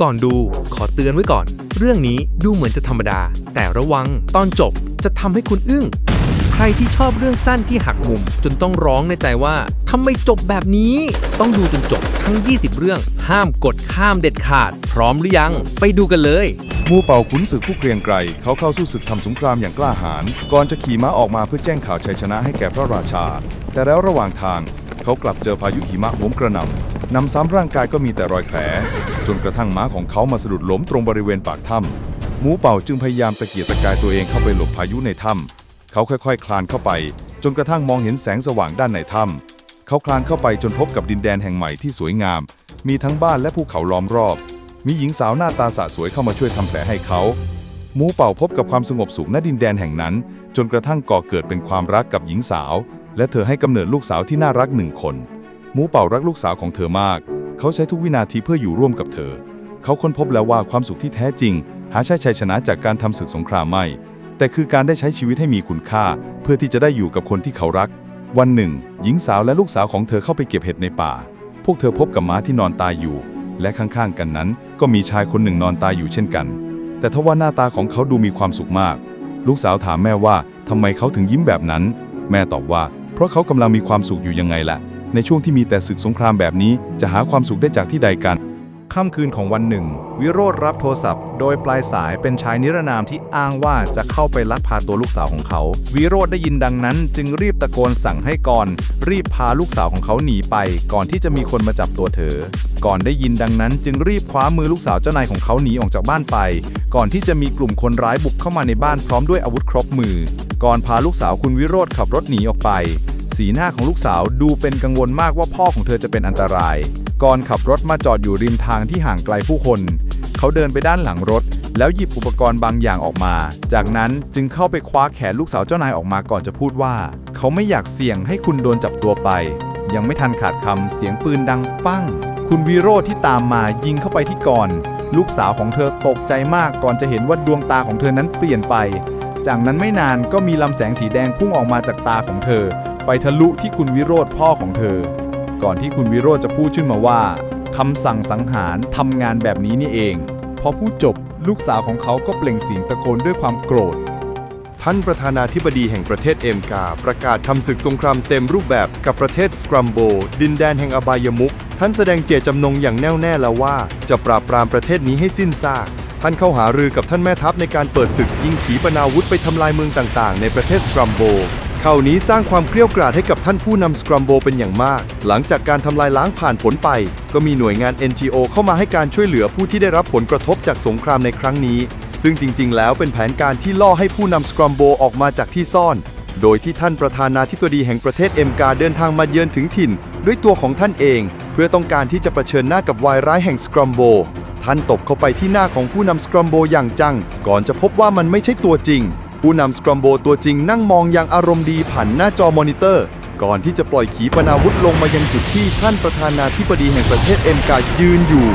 ก่อนดูขอเตือนไว้ก่อน เรื่องนี้ดูเหมือนจะธรรมดา แต่ระวังตอนจบจะทำให้คุณอึ้ง ใครที่ชอบเรื่องสั้นที่หักมุม จนต้องร้องในใจว่าทำไมจบแบบนี้ ต้องดูจนจบทั้ง 20 เรื่อง ห้ามกดข้ามเด็ดขาด พร้อมหรือยัง ไปดูกันเลยมู่เป่าขุนศึกผู้เกรียงไกรเขาเข้าสู้ศึกทำสงครามอย่างกล้าหาญก่อนจะขี่ม้าออกมาเพื่อแจ้งข่าวชัยชนะให้แก่พระราชา แต่แล้วระหว่างทาง เขากลับเจอพายุหิมะโหมกระหน่ำนำซ้ำร่างกายก็มีแต่รอยแผล จนกระทั่งม้าของเขามาสะดุดล้มตรงบริเวณปากถ้ำหมูเป่าจึงพยายามตะเกียกตะกายตัวเองเข้าไปหลบพายุในถ้ำเขาค่อยๆ คลานเข้าไป จนกระทั่งมองเห็นแสงสว่างด้านในถ้ำเขาคลานเข้าไปจนพบกับดินแดนแห่งใหม่ที่สวยงาม มีทั้งบ้านและภูเขาล้อมรอบ มีหญิงสาวหน้าตาสะสวยเข้ามาช่วยทำแผลให้เขาหมูเป่าพบกับความสงบสุขณดินแดนแห่งนั้น จนกระทั่งก่อเกิดเป็นความรักกับหญิงสาว และเธอให้กำเนิดลูกสาวที่น่ารักหนึ่งคน หมูเป่ารักลูกสาวของเธอมาก เขาใช้ทุกวินาทีเพื่ออยู่ร่วมกับเธอ เขาค้นพบแล้วว่าความสุขที่แท้จริง หาใช่ชัยชนะจากการทำศึกสงครามไม่ แต่คือการได้ใช้ชีวิตให้มีคุณค่า เพื่อที่จะได้อยู่กับคนที่เขารัก วันหนึ่ง หญิงสาวและลูกสาวของเธอเข้าไปเก็บเห็ดในป่า พวกเธอพบกับม้าที่นอนตายอยู่ และข้างๆกันนั้น ก็มีชายคนหนึ่งนอนตายอยู่เช่นกัน แต่ทว่าหน้าตาของเขาดูมีความสุขมาก ลูกสาวถามแม่ว่าทำไมเขาถึงยิ้มแบบนั้น แม่ตอบว่า เพราะเขากำลังมีความสุขอยู่ยังไงล่ะ ในช่วงที่มีแต่ศึกสงครามแบบนี้ จะหาความสุขได้จากที่ใดกัน ค่ำคืนของวันหนึ่ง วิโรธรับโทรศัพท์ โดยปลายสายเป็นชายนิรนามที่อ้างว่าจะเข้าไปลักพาตัวลูกสาวของเขา วิโรธได้ยินดังนั้น จึงรีบตะโกนสั่งให้กรรีบพาลูกสาวของเขาหนีไป ก่อนที่จะมีคนมาจับตัวเธอ ก่อนได้ยินดังนั้น จึงรีบคว้ามือลูกสาวเจ้านายของเขาหนีออกจากบ้านไป ก่อนที่จะมีกลุ่มคนร้ายบุกเข้ามาในบ้านพร้อมด้วยอาวุธครบมือ ก่อนพาลูกสาวคุณวิโรธขับรถหนีออกไป สีหน้าของลูกสาวดูเป็นกังวลมากว่าพ่อของเธอจะเป็นอันตราย ก่อนขับรถมาจอดอยู่ริมทางที่ห่างไกลผู้คน เขาเดินไปด้านหลังรถ แล้วหยิบอุปกรณ์บางอย่างออกมา จากนั้นจึงเข้าไปคว้าแขนลูกสาวเจ้านายออกมาก่อนจะพูดว่า เขาไม่อยากเสี่ยงให้คุณโดนจับตัวไป ยังไม่ทันขาดคำเสียงปืนดังปั้ง คุณวีโรธที่ตามมายิงเข้าไปที่ก่อน ลูกสาวของเธอตกใจมากก่อนจะเห็นว่าดวงตาของเธอนั้นเปลี่ยนไป จากนั้นไม่นานก็มีลำแสงสีแดงพุ่งออกมาจากตาของเธอ ไปทะลุที่คุณวิโรธพ่อของเธอ ก่อนที่คุณวิโรธจะพูดขึ้นมาว่าคำสั่งสังหารทำงานแบบนี้นี่เอง พอพูดจบลูกสาวของเขาก็เปล่งเสียงตะโกนด้วยความโกรธ ท่านประธานาธิบดีแห่งประเทศเอ็มกา ประกาศทำศึกสงครามเต็มรูปแบบกับประเทศสครัมโบ ดินแดนแห่งอบายมุขท่านแสดงเจตจำนงอย่างแน่วแน่แล้วว่า จะปราบปรามประเทศนี้ให้สิ้นซาก ท่านเข้าหารือกับท่านแม่ทัพในการเปิดศึกยิงขีปนาวุธไปทำลายเมืองต่างๆ ในประเทศสครัมโบข่าวนี้สร้างความเกลียวกราดให้กับท่านผู้นำสครัมโบเป็นอย่างมาก หลังจากการทำลายล้างผ่านผลไป ก็มีหน่วยงาน NGO เข้ามาให้การช่วยเหลือผู้ที่ได้รับผลกระทบจากสงครามในครั้งนี้ ซึ่งจริง ๆ แล้วเป็นแผนการที่ล่อให้ผู้นำสครัมโบออกมาจากที่ซ่อน โดยที่ท่านประธานาธิบดีแห่งประเทศเอ็มกาเดินทางมาเยือนถึงถิ่น ด้วยตัวของท่านเอง เพื่อต้องการที่จะะเผชิญหน้ากับวายร้ายแห่งสครัมโบ ท่านตบเข้าไปที่หน้าของผู้นำสครัมโบอย่างจัง ก่อนจะพบว่ามันไม่ใช่ตัวจริง ผู้นำสครัมโบตัวจริงนั่งมองอย่างอารมณ์ดีผ่านหน้าจอมอนิเตอร์ ก่อนที่จะปล่อยขีปนาวุธลงมายังจุดที่ท่านประธานาธิบดีแห่งประเทศเอ็มกายืนอยู่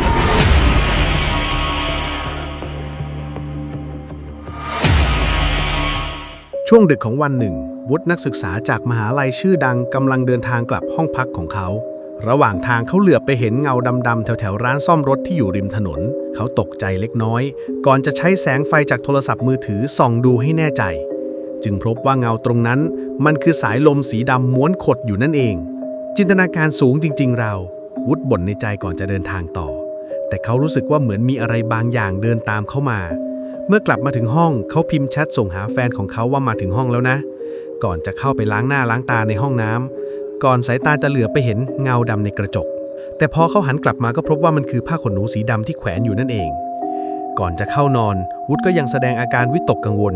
ช่วงดึกของวันหนึ่งวุฒินักศึกษาจากมหาลัยชื่อดังกำลังเดินทางกลับห้องพักของเขา ระหว่างทางเขาเหลือบไปเห็นเงาดำๆแถวๆร้านซ่อมรถที่อยู่ริมถนน เขาตกใจเล็กน้อย ก่อนจะใช้แสงไฟจากโทรศัพท์มือถือส่องดูให้แน่ใจ จึงพบว่าเงาตรงนั้น มันคือสายลมสีดำม้วนขดอยู่นั่นเอง จินตนาการสูงจริง ๆ เรา วุฒบ่นในใจก่อนจะเดินทางต่อ แต่เขารู้สึกว่าเหมือนมีอะไรบางอย่างเดินตามเข้ามา เมื่อกลับมาถึงห้องเขาพิมพ์แชทส่งหาแฟนของเขาว่ามาถึงห้องแล้วนะ ก่อนจะเข้าไปล้างหน้าล้างตาในห้องน้ำ ก่อนสายตาจะเหลือไปเห็นเงาดำในกระจก แต่พอเขาหันกลับมาก็พบว่ามันคือผ้าขนหนูสีดำที่แขวนอยู่นั่นเอง ก่อนจะเข้านอน วุฒก็ยังแสดงอาการวิตกกังวล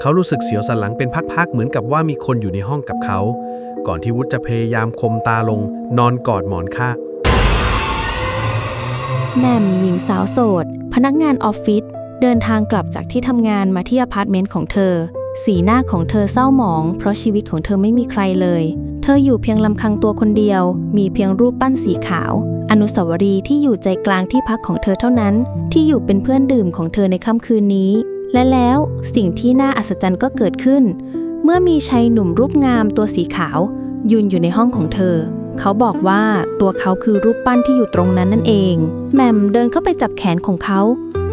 เขารู้สึกเสียวสันหลังเป็นพักๆเหมือนกับว่ามีคนอยู่ในห้องกับเขา ก่อนที่วุฒจะพยายามคมตาลง นอนกอดหมอนข้างแหม่มหญิงสาวโสด พนักงานออฟฟิศเดินทางกลับจากที่ทำงานมาที่อพาร์ตเมนต์ของเธอ สีหน้าของเธอเศร้าหมอง เพราะชีวิตของเธอไม่มีใครเลย เธออยู่เพียงลำพังตัวคนเดียว มีเพียงรูปปั้นสีขาว อนุสาวรีย์ที่อยู่ใจกลางที่พักของเธอเท่านั้น ที่อยู่เป็นเพื่อนดื่มของเธอในค่ำคืนนี้ และแล้วสิ่งที่น่าอัศจรรย์ก็เกิดขึ้น เมื่อมีชายหนุ่มรูปงามตัวสีขาว ยืนอยู่ในห้องของเธอ เขาบอกว่าตัวเขาคือรูปปั้นที่อยู่ตรงนั้นนั่นเองแหม่มเดินเข้าไปจับแขนของเขา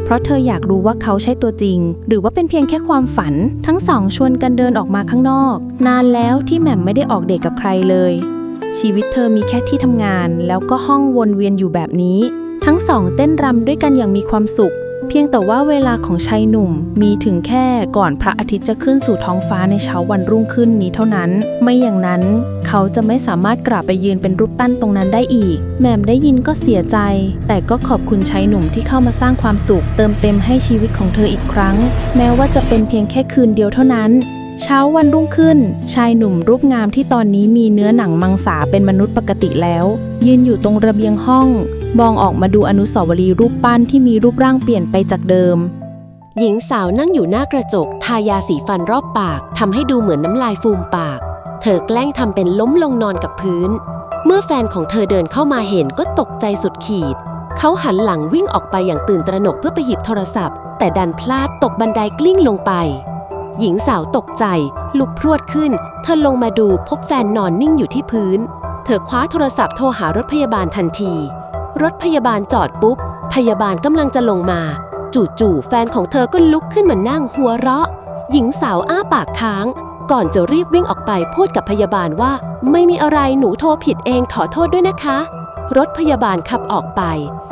เพราะเธออยากรู้ว่าเขาใช่ตัวจริง หรือว่าเป็นเพียงแค่ความฝัน ทั้งสองชวนกันเดินออกมาข้างนอก นานแล้วที่แหม่มไม่ได้ออกเดทกับใครเลย ชีวิตเธอมีแค่ที่ทำงาน แล้วก็ห้องวนเวียนอยู่แบบนี้ ทั้งสองเต้นรำด้วยกันอย่างมีความสุข เพียงแต่ว่าเวลาของชายหนุ่มมีถึงแค่ก่อนพระอาทิตย์จะขึ้นสู่ท้องฟ้าในเช้าวันรุ่งขึ้นนี้เท่านั้น ไม่อย่างนั้น เขาจะไม่สามารถกลับไปยืนเป็นรูปตั้นตรงนั้นได้อีก แหม่มได้ยินก็เสียใจ แต่ก็ขอบคุณชายหนุ่มที่เข้ามาสร้างความสุข เติมเต็มให้ชีวิตของเธออีกครั้ง แม้ว่าจะเป็นเพียงแค่คืนเดียวเท่านั้นเช้าวันรุ่งขึ้น ชายหนุ่มรูปงามที่ตอนนี้มีเนื้อหนังมังสาเป็นมนุษย์ปกติแล้ว ยืนอยู่ตรงระเบียงห้อง มองออกมาดูอนุสาวรีย์รูปปั้นที่มีรูปร่างเปลี่ยนไปจากเดิม หญิงสาวนั่งอยู่หน้ากระจก ทายาสีฟันรอบปากทำให้ดูเหมือนน้ำลายฟูมปาก เธอแกล้งทำเป็นล้มลงนอนกับพื้น เมื่อแฟนของเธอเดินเข้ามาเห็นก็ตกใจสุดขีด เขาหันหลังวิ่งออกไปอย่างตื่นตระหนกเพื่อไปหยิบโทรศัพท์ แต่ดันพลาดตกบันไดกลิ้งลงไป หญิงสาวตกใจ ลุกพรวดขึ้น เธอลงมาดูพบแฟนนอนนิ่งอยู่ที่พื้น เธอคว้าโทรศัพท์โทรหารถพยาบาลทันที รถพยาบาลจอดปุ๊บ พยาบาลกำลังจะลงมา จู่ๆแฟนของเธอก็ลุกขึ้นมานั่งหัวเราะ หญิงสาวอ้าปากค้าง ก่อนจะรีบวิ่งออกไปพูดกับพยาบาลว่า ไม่มีอะไรหนูโทรผิดเองขอโทษด้วยนะคะ รถพยาบาลขับออกไป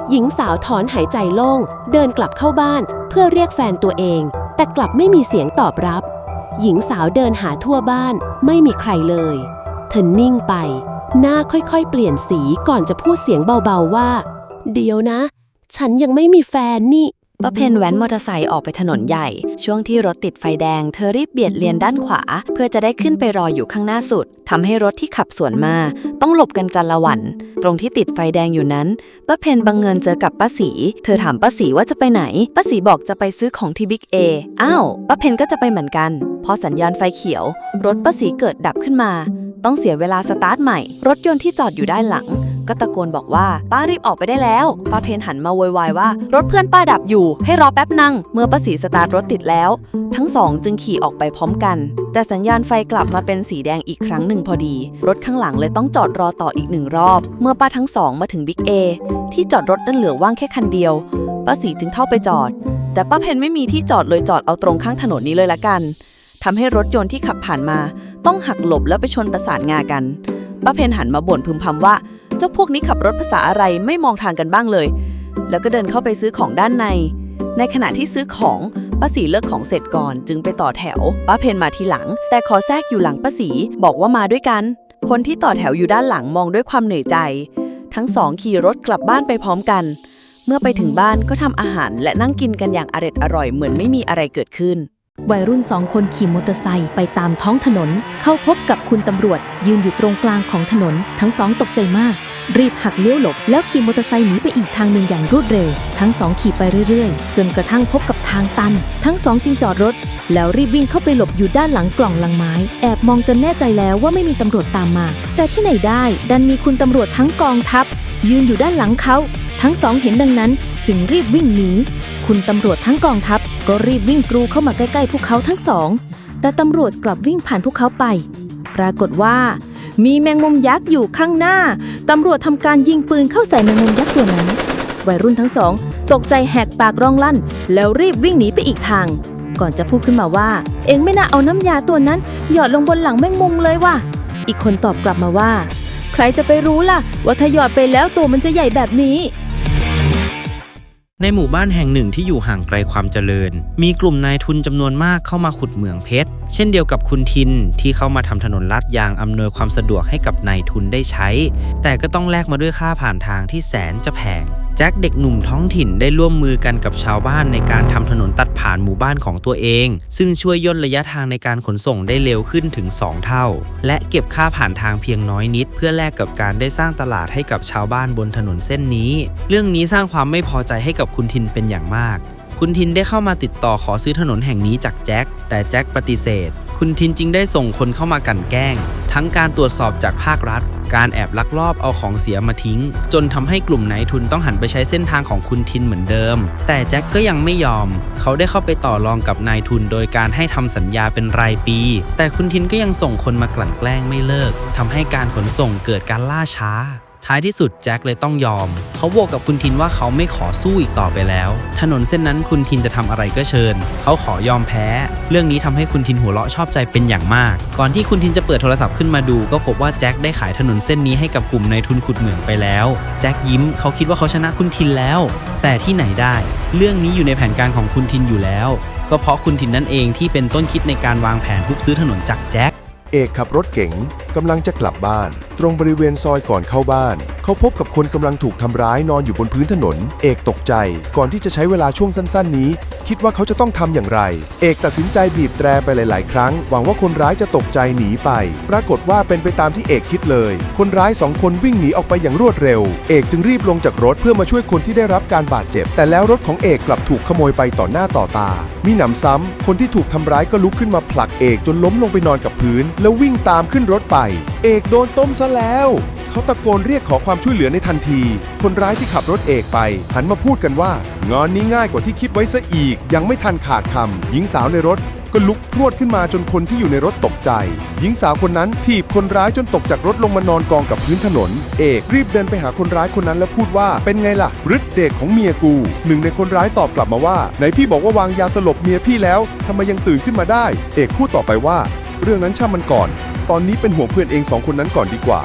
หญิงสาวถอนหายใจโล่ง เดินกลับเข้าบ้าน เพื่อเรียกแฟนตัวเอง แต่กลับไม่มีเสียงตอบรับ หญิงสาวเดินหาทั่วบ้าน ไม่มีใครเลย เธอนิ่งไป หน้าค่อยๆ เปลี่ยนสีก่อนจะพูดเสียงเบาๆว่า เดี๋ยวนะ ฉันยังไม่มีแฟนนี่ ป้าเพนแว้นมอเตอร์ไซค์ออกไปถนนใหญ่ ช่วงที่รถติดไฟแดง เธอรีบเบียดเลนด้านขวา เพื่อจะได้ขึ้นไปรออยู่ข้างหน้าสุดทำให้รถที่ขับสวนมา ต้องหลบกันจันละวัน ตรงที่ติดไฟแดงอยู่นั้นป้าเพนบังเงินเจอกับป้าสี เธอถามป้าสีว่าจะไปไหนป้าสีบอกจะไปซื้อของที่บิ๊กเออ้าวป้าเพนก็จะไปเหมือนกัน พอสัญญาณไฟเขียว รถป้าสีเกิดดับขึ้นมา ต้องเสียเวลาสตาร์ทใหม่ รถยนต์ที่จอดอยู่ด้านหลัง ก็ตะโกนบอกว่าป้ารีบออกไปได้แล้วป้าเพนหันมาโวยวายว่ารถเพื่อนป้าดับอยู่ให้รอแป๊บนังเมื่อป้าสีสตาร์ทรถติดแล้ว ทั้งสองจึงขี่ออกไปพร้อมกัน แต่สัญญาณไฟกลับมาเป็นสีแดงอีกครั้งหนึ่งพอดี รถข้างหลังเลยต้องจอดรอต่ออีกหนึ่งรอบ เมื่อป้าทั้งสองมาถึงบิ๊กเอที่จอดรถนั้นเหลือว่างแค่คันเดียวป้าสีจึงเข้าไปจอด แต่ป้าเพนไม่มีที่จอดเลยจอดเอาตรงข้างถนนนี้เลยละกันทำให้รถยนต์ที่ขับผ่านมา ต้องหักหลบแล้วไปชนประสานงากันป้าเพนหันมาบ่นพึมพำว่า เจ้าพวกนี้ขับรถภาษาอะไรไม่มองทางกันบ้างเลย แล้วก็เดินเข้าไปซื้อของด้านใน ในขณะที่ซื้อของป้าสีเลิกของเสร็จก่อน จึงไปต่อแถว ป้าเพนมาทีหลัง แต่ขอแทรกอยู่หลังป้าสีบอกว่ามาด้วยกัน คนที่ต่อแถวอยู่ด้านหลังมองด้วยความเหนื่อยใจ ทั้งสองขี่รถกลับบ้านไปพร้อมกัน เมื่อไปถึงบ้านก็ทำอาหารและนั่งกินกันอย่างอร็ดอร่อยเหมือนไม่มีอะไรเกิดขึ้น วัยรุ่นสองคนขี่มอเตอร์ไซค์ไปตามท้องถนน เข้าพบกับคุณตำรวจ ยืนอยู่ตรงกลางของถนน ทั้งสองตกใจมาก รีบหักเลี้ยวหลบ แล้วขี่มอเตอร์ไซค์หนีไปอีกทางหนึ่งอย่างรวดเร็ว ทั้งสองขี่ไปเรื่อยๆ จนกระทั่งพบกับทางตัน ทั้งสองจึงจอดรถ แล้วรีบวิ่งเข้าไปหลบอยู่ด้านหลังกล่องลังไม้ แอบมองจนแน่ใจแล้วว่าไม่มีตำรวจตามมา แต่ที่ไหนได้ ดันมีคุณตำรวจทั้งกองทัพ ยืนอยู่ด้านหลังเขา ทั้งสองเห็นดังนั้น จึงรีบวิ่งหนีคุณตำรวจทั้งกองทัพ ก็รีบวิ่งกรูเข้ามาใกล้ๆพวกเขาทั้งสอง แต่ตำรวจกลับวิ่งผ่านพวกเขาไป ปรากฏว่า มีแมงมุมยักษ์อยู่ข้างหน้า ตำรวจทำการยิงปืนเข้าใส่แมงมุมยักษ์ตัวนั้น วัยรุ่นทั้งสอง ตกใจแหกปากร้องลั่น แล้วรีบวิ่งหนีไปอีกทาง ก่อนจะพูดขึ้นมาว่า เองไม่น่าเอาน้ำยาตัวนั้น หยอดลงบนหลังแมงมุมเลยว่ะ อีกคนตอบกลับมาว่า ใครจะไปรู้ล่ะว่าถ้าหยอดไปแล้วตัวมันจะใหญ่แบบนี้ ในหมู่บ้านแห่งหนึ่งที่อยู่ห่างไกลความเจริญ มีกลุ่มนายทุนจำนวนมากเข้ามาขุดเหมืองเพชร เช่นเดียวกับคุณทินที่เข้ามาทำถนนลาดยางอำนวยความสะดวกให้กับนายทุนได้ใช้ แต่ก็ต้องแลกมาด้วยค่าผ่านทางที่แสนจะแพง แจ็คเด็กหนุ่มท้องถิ่นได้ร่วมมือกันกับชาวบ้านในการทำถนนตัดผ่านหมู่บ้านของตัวเอง ซึ่งช่วยย่นระยะทางในการขนส่งได้เร็วขึ้นถึง 2 เท่า และเก็บค่าผ่านทางเพียงน้อยนิด เพื่อแลกกับการได้สร้างตลาดให้กับชาวบ้านบนถนนเส้นนี้ เรื่องนี้สร้างความไม่พอใจให้กับคุณทินเป็นอย่างมาก คุณทินได้เข้ามาติดต่อขอซื้อถนนแห่งนี้จากแจ็คแต่แจ็คปฏิเสธ คุณทินจึงได้ส่งคนเข้ามากั่นแกล้ง ทั้งการตรวจสอบจากภาครัฐ การแอบลักลอบเอาของเสียมาทิ้ง จนทำให้กลุ่มนายทุนต้องหันไปใช้เส้นทางของคุณทินเหมือนเดิม แต่แจ็คก็ยังไม่ยอม เขาได้เข้าไปต่อรองกับนายทุนโดยการให้ทำสัญญาเป็นรายปี แต่คุณทินก็ยังส่งคนมากลั่นแกล้งไม่เลิกทำให้การขนส่งเกิดการล่าช้า ท้ายที่สุดแจ็คเลยต้องยอม เขาบอกกับคุณทินว่าเขาไม่ขอสู้อีกต่อไปแล้ว ถนนเส้นนั้นคุณทินจะทำอะไรก็เชิญ เขาขอยอมแพ้ เรื่องนี้ทำให้คุณทินหัวเราะชอบใจเป็นอย่างมาก ก่อนที่คุณทินจะเปิดโทรศัพท์ขึ้นมาดู ก็พบว่าแจ็คได้ขายถนนเส้นนี้ให้กับกลุ่มนายทุนขุดเหมืองไปแล้ว แจ็คยิ้มเขาคิดว่าเขาชนะคุณทินแล้ว แต่ที่ไหนได้ เรื่องนี้อยู่ในแผนการของคุณทินอยู่แล้ว ก็เพราะคุณทินนั่นเองที่เป็นต้นคิดในการวางแผนทุบซื้อถนนจากแจ็คเอกขับรถเก๋ง กำลังจะกลับบ้าน ตรงบริเวณซอยก่อนเข้าบ้าน เขาพบกับคนกำลังถูกทำร้ายนอนอยู่บนพื้นถนน เอกตกใจ ก่อนที่จะใช้เวลาช่วงสั้น ๆ นี้ คิดว่าเขาจะต้องทำอย่างไร เอกตัดสินใจบีบแตรไปหลาย ๆ ครั้ง หวังว่าคนร้ายจะตกใจหนีไป ปรากฏว่าเป็นไปตามที่เอกคิดเลย คนร้ายสองคนวิ่งหนีออกไปอย่างรวดเร็ว เอกจึงรีบลงจากรถเพื่อมาช่วยคนที่ได้รับการบาดเจ็บ แต่แล้วรถของเอกกลับถูกขโมยไปต่อหน้าต่อตา มีหนำซ้ำคนที่ถูกทำร้ายก็ลุกขึ้นมาผลักเอกจนล้มลงไปนอนกับพื้น แล้ววิ่งตามขึ้นรถไปเอกโดนต้มซะแล้ว เขาตะโกนเรียกขอความช่วยเหลือในทันที คนร้ายที่ขับรถเอกไป หันมาพูดกันว่างานนี้ง่ายกว่าที่คิดไว้ซะอีก ยังไม่ทันขาดคำหญิงสาวในรถก็ลุกพรวดขึ้นมาจนคนที่อยู่ในรถตกใจ หญิงสาวคนนั้นถีบคนร้ายจนตกจากรถลงมานอนกองกับพื้นถนน เอกรีบเดินไปหาคนร้ายคนนั้นแล้วพูดว่าเป็นไงล่ะฤทธิ์เดชของเมียกู หนึ่งในคนร้ายตอบกลับมาว่าไหนพี่บอกว่าวางยาสลบเมียพี่แล้วทำไมยังตื่นขึ้นมาได้ เอกพูดต่อไปว่า เรื่องนั้นช่างมันก่อน ตอนนี้เป็นห่วงเพื่อนเองสองคนนั้นก่อนดีกว่า